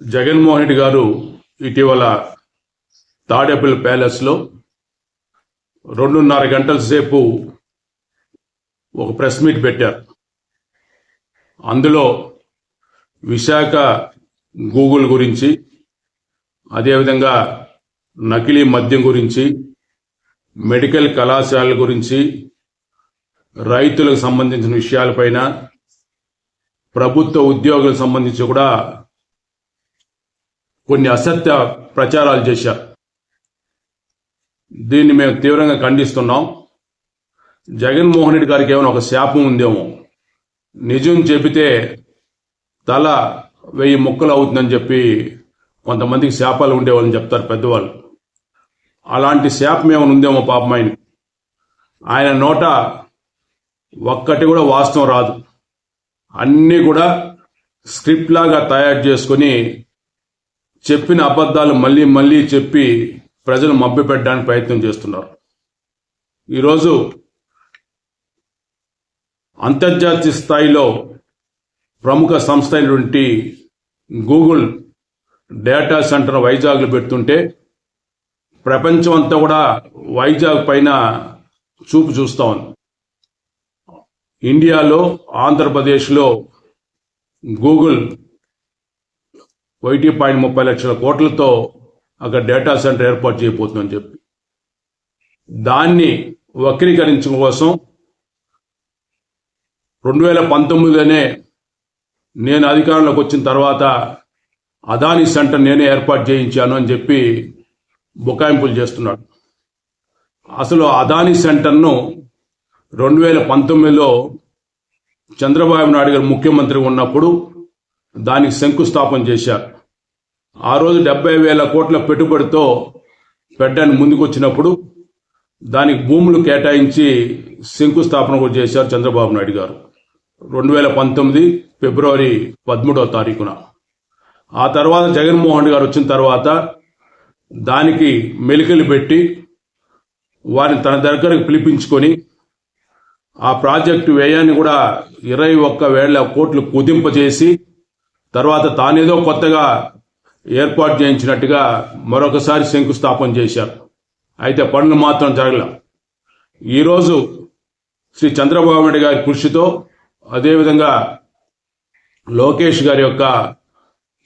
జగన్మోహన్ రెడ్డి గారు ఇటీవల తాడేపల్లి ప్యాలెస్లో రెండున్నర గంటల సేపు ఒక ప్రెస్ మీట్ పెట్టారు. అందులో విశాఖ గూగుల్ గురించి అదేవిధంగా నకిలీ మద్యం గురించి మెడికల్ కళాశాలల గురించి రైతులకు సంబంధించిన విషయాలపైన ప్రభుత్వ ఉద్యోగులకు సంబంధించి కూడా కొన్ని అసత్య ప్రచారాలు చేశారు దీన్ని మేము తీవ్రంగా ఖండిస్తున్నాం. జగన్మోహన్ రెడ్డి గారికి ఏమైనా ఒక శాపం ఉందేమో. నిజం చెబితే తల వెయ్యి ముక్కలు అవుతుందని చెప్పి కొంతమందికి శాపాలు ఉండేవాళ్ళని చెప్తారు పెద్దవాళ్ళు. అలాంటి శాపం ఏమైనా ఉందేమో పాపం ఆయన. ఆయన నోట ఒక్కటి కూడా వాస్తవం రాదు. అన్నీ కూడా స్క్రిప్ట్ లాగా తయారు చేసుకొని చెప్పిన అబద్ధాలు మళ్ళీ మళ్ళీ చెప్పి ప్రజలు మభ్యపెట్టడానికి ప్రయత్నం చేస్తున్నారు. ఈరోజు అంతర్జాతీయ స్థాయిలో ప్రముఖ సంస్థ అయినటువంటి గూగుల్ డేటా సెంటర్ వైజాగ్లో పెడుతుంటే ప్రపంచం అంతా కూడా వైజాగ్ పైన చూపు చూస్తా ఉంది. ఇండియాలో ఆంధ్రప్రదేశ్లో గూగుల్ ఒకటి పాయింట్ ముప్పై లక్షల కోట్లతో అక్కడ డేటా సెంటర్ ఏర్పాటు చేయబోతుందని చెప్పి. దాన్ని వక్రీకరించడం కోసం రెండు వేల పంతొమ్మిదిలోనే నేను అధికారంలోకి వచ్చిన తర్వాత అదాని సెంటర్ నేనే ఏర్పాటు చేయించాను అని చెప్పి బుకాయింపులు చేస్తున్నాడు. అసలు అదానీ సెంటర్ను రెండు వేల పంతొమ్మిదిలో చంద్రబాబు నాయుడు గారు ముఖ్యమంత్రి ఉన్నప్పుడు దానికి శంకుస్థాపన చేశారు. ఆ రోజు డెబ్బై వేల కోట్ల పెట్టుబడితో పెట్టడానికి ముందుకొచ్చినప్పుడు దానికి భూములు కేటాయించి శంకుస్థాపన కూడా చేశారు చంద్రబాబు నాయుడు గారు. రెండు వేల పంతొమ్మిది ఫిబ్రవరి పదమూడవ తారీఖున. ఆ తర్వాత జగన్మోహన్ రెడ్డి గారు వచ్చిన తర్వాత దానికి మెలికలు పెట్టి వారిని తన దగ్గరకు పిలిపించుకొని ఆ ప్రాజెక్టు వ్యయాన్ని కూడా ఇరవై ఒక్క వేల కోట్లు కుదింపజేసి తర్వాత తానేదో కొత్తగా ఏర్పాటు చేయించినట్టుగా మరొకసారి శంకుస్థాపన చేశారు. అయితే పనులు మాత్రం జరగల. ఈరోజు శ్రీ చంద్రబాబు నాయుడు గారి కృషితో అదేవిధంగా లోకేష్ గారి యొక్క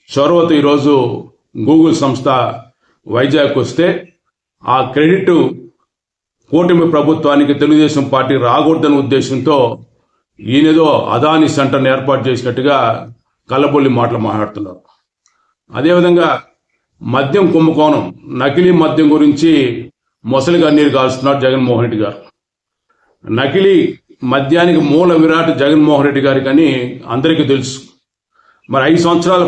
చొరవతో ఈరోజు గూగుల్ సంస్థ వైజాగ్ వస్తే ఆ క్రెడిట్ కూటమి ప్రభుత్వానికి తెలుగుదేశం పార్టీ రాకూడదనే ఉద్దేశంతో ఈయనేదో అదాని సెంటర్ని ఏర్పాటు చేసినట్టుగా కళ్ళబొల్లి మాటలు మాట్లాడుతున్నారు. అదేవిధంగా మద్యం కుంభకోణం నకిలీ మద్యం గురించి మొసలిగా కన్నీరు కాల్స్తున్నారు జగన్మోహన్ రెడ్డి గారు. నకిలీ మద్యానికి మూల విరాట్ జగన్మోహన్ రెడ్డి గారికి అని అందరికీ తెలుసు. మరి ఐదు సంవత్సరాల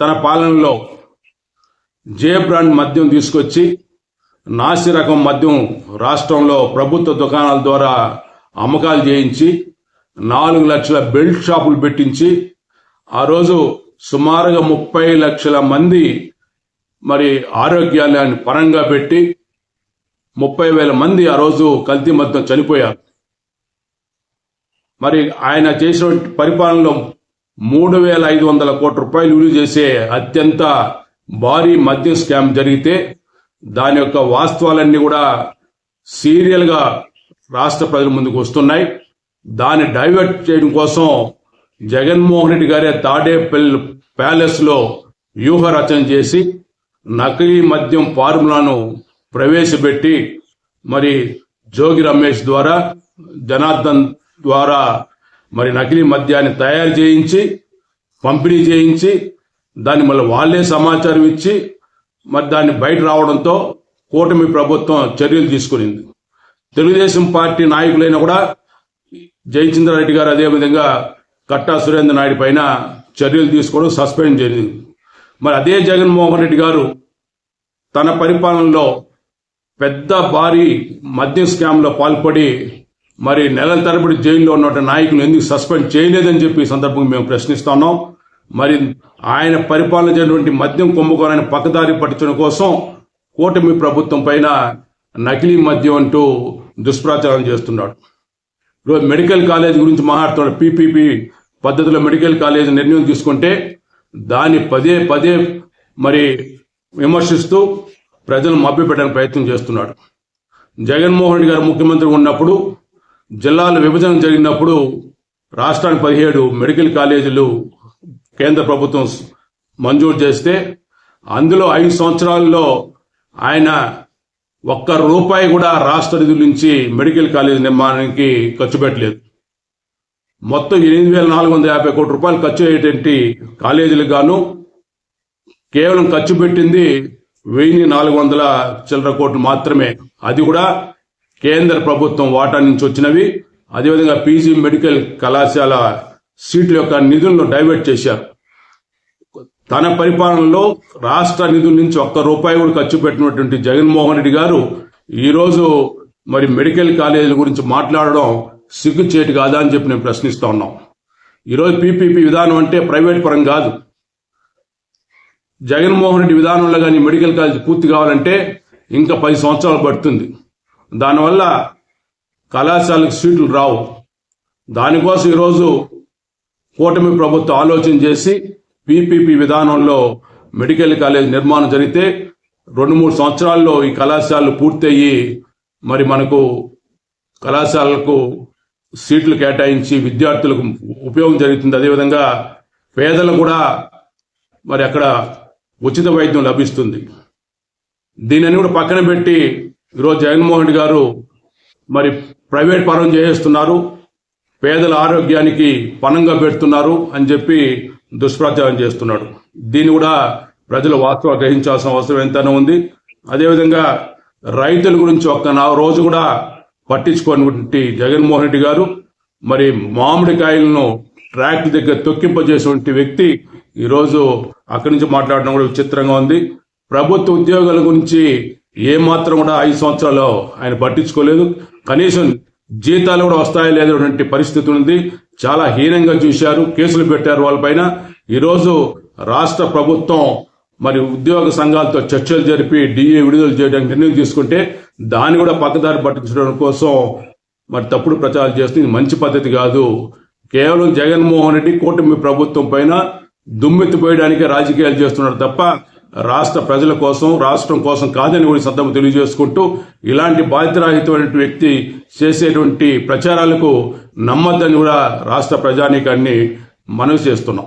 తన పాలనలో జే బ్రాండ్ మద్యం తీసుకొచ్చి నాసి రకం మద్యం రాష్ట్రంలో ప్రభుత్వ దుకాణాల ద్వారా అమ్మకాలు చేయించి నాలుగు లక్షల బెల్ట్ షాపులు పెట్టించి ఆ రోజు సుమారుగా ముప్పై లక్షల మంది మరి ఆరోగ్యాలను పరంగా పెట్టి ముప్పై వేల మంది ఆ రోజు కల్తీ మద్యం చనిపోయారు. మరి ఆయన చేసిన పరిపాలనలో మూడు వేల ఐదు వందల కోట్ల రూపాయలు విలువ చేసే అత్యంత భారీ మద్యం స్కామ్ జరిగితే దాని యొక్క వాస్తవాలన్నీ కూడా సీరియల్గా రాష్ట్ర ప్రజల ముందుకు వస్తున్నాయి. దాన్ని డైవర్ట్ చేయడం కోసం జగన్మోహన్ రెడ్డి గారే తాడేపల్లి ప్యాలెస్లో వ్యూహ రచన చేసి నకిలీ మద్యం ఫార్ములాను ప్రవేశపెట్టి మరి జోగి రమేష్ ద్వారా జనార్దన్ ద్వారా మరి నకిలీ మద్యాన్ని తయారు చేయించి పంపిణీ చేయించి దాన్ని మళ్ళీ వాళ్ళే సమాచారం ఇచ్చి మరి దాన్ని బయట రావడంతో కూటమి ప్రభుత్వం చర్యలు తీసుకునింది. తెలుగుదేశం పార్టీ నాయకులైనా కూడా జయచంద్రారెడ్డి గారు అదేవిధంగా కట్టా సురేంద్ర నాయుడు పైన చర్యలు తీసుకోవడం సస్పెండ్ జరిగింది. మరి అదే జగన్మోహన్ రెడ్డి గారు తన పరిపాలనలో పెద్ద భారీ మద్యం స్కామ్లో పాల్పడి మరి నెలల తరబడి జైల్లో ఉన్న నాయకులు ఎందుకు సస్పెండ్ చేయలేదని చెప్పి ఈ సందర్భంగా మేము ప్రశ్నిస్తున్నాం మరి ఆయన పరిపాలన చేసినటువంటి మద్యం కుంభకోణాన్ని పక్కదారి పట్టించడం కోసం కూటమి ప్రభుత్వం పైన నకిలీ మద్యం అంటూ దుష్ప్రచారం చేస్తున్నాడు. ఈరోజు మెడికల్ కాలేజ్ గురించి మాట్లాడుతున్నాడు. పీపీపీ పద్ధతిలో మెడికల్ కాలేజ్ నిర్ణయం తీసుకుంటే దాన్ని పదే పదే మరి విమర్శిస్తూ ప్రజలను మభ్యపెట్టడానికి ప్రయత్నం చేస్తున్నాడు. జగన్మోహన్ రెడ్డి గారు ముఖ్యమంత్రి ఉన్నప్పుడు జిల్లాల విభజన జరిగినప్పుడు రాష్ట్రానికి పదిహేడు మెడికల్ కాలేజీలు కేంద్ర ప్రభుత్వం మంజూరు చేస్తే అందులో ఐదు సంవత్సరాల్లో ఆయన ఒక్క రూపాయి కూడా రాష్ట్ర నిధుల నుంచి మెడికల్ కాలేజ్ నిర్మాణానికి ఖర్చు పెట్టలేదు. మొత్తం ఎనిమిది వేల నాలుగు వందల యాభై కోట్ల రూపాయలు ఖర్చు అయ్యేటువంటి కాలేజీలకు గాను కేవలం ఖర్చు పెట్టింది వెయ్యి నాలుగు వందల చిల్లర కోట్లు మాత్రమే. అది కూడా కేంద్ర ప్రభుత్వం వాటా నుంచి వచ్చినవి. అదేవిధంగా పీజీ మెడికల్ కళాశాల సీట్ల యొక్క నిధులను డైవర్ట్ చేశారు. తన పరిపాలనలో రాష్ట్ర నిధుల నుంచి ఒక్క రూపాయి కూడా ఖర్చు పెట్టినటువంటి జగన్మోహన్ రెడ్డి గారు ఈరోజు మరి మెడికల్ కాలేజీల గురించి మాట్లాడడం సిగ్గుచేటు కాదా అని చెప్పి నేను ప్రశ్నిస్తా ఉన్నాం. ఈరోజు పీపీపీ విధానం అంటే ప్రైవేట్ పరం కాదు. జగన్మోహన్ రెడ్డి విధానంలో కానీ మెడికల్ కాలేజ్ పూర్తి కావాలంటే ఇంకా పది సంవత్సరాలు పడుతుంది. దానివల్ల కళాశాలకు సీట్లు రావు. దానికోసం ఈరోజు కూటమి ప్రభుత్వం ఆలోచన చేసి పీపీపీ విధానంలో మెడికల్ కాలేజ్ నిర్మాణం జరిగితే రెండు మూడు సంవత్సరాల్లో ఈ కళాశాలలు పూర్తయ్యి మరి మనకు కళాశాలలకు సీట్లు కేటాయించి విద్యార్థులకు ఉపయోగం జరుగుతుంది. అదేవిధంగా పేదలు కూడా మరి అక్కడ ఉచిత వైద్యం లభిస్తుంది. దీనిని కూడా పక్కన పెట్టి ఈరోజు జగన్మోహన్ రెడ్డి గారు మరి ప్రైవేట్ పరం చేస్తున్నారు. పేదల ఆరోగ్యానికి పణంగా పెడుతున్నారు అని చెప్పి దుష్ప్రచారం చేస్తున్నాడు. దీన్ని కూడా ప్రజలు వాస్తవం గ్రహించాల్సిన అవసరం ఎంతైనా ఉంది. అదేవిధంగా రైతుల గురించి ఒక్క నా రోజు కూడా పట్టించుకున్నటువంటి జగన్మోహన్ రెడ్డి గారు మరి మామిడికాయలను ట్రాక్ దగ్గర తొక్కింపజేసినటువంటి వ్యక్తి ఈరోజు అక్కడి నుంచి మాట్లాడడం కూడా విచిత్రంగా ఉంది. ప్రభుత్వ ఉద్యోగాల గురించి ఏమాత్రం కూడా ఐదు సంవత్సరాలు ఆయన పట్టించుకోలేదు. కనీసం జీతాలు కూడా వస్తాయో లేదో పరిస్థితి ఉంది. చాలా హీనంగా చూశారు. కేసులు పెట్టారు వాళ్ళపైన. ఈరోజు రాష్ట్ర ప్రభుత్వం మరి ఉద్యోగ సంఘాలతో చర్చలు జరిపి డిఏ విడుదల చేయడానికి నిర్ణయం తీసుకుంటే దాన్ని కూడా పక్కదారి పట్టించడం కోసం మరి తప్పుడు ప్రచారం చేస్తుంది మంచి పద్ధతి కాదు. కేవలం జగన్మోహన్ రెడ్డి కూటమి ప్రభుత్వం పైన దుమ్మెత్తిపోయడానికి రాజకీయాలు చేస్తున్నారు తప్ప రాష్ట్ర ప్రజల కోసం రాష్ట్రం కోసం కాదని కూడా సందర్భం తెలియజేసుకుంటూ ఇలాంటి బాధ్యతరహితమైనటువంటి వ్యక్తి చేసేటువంటి ప్రచారాలకు నమ్మద్దని కూడా రాష్ట్ర ప్రజానీకాన్ని మనవి చేస్తున్నాం.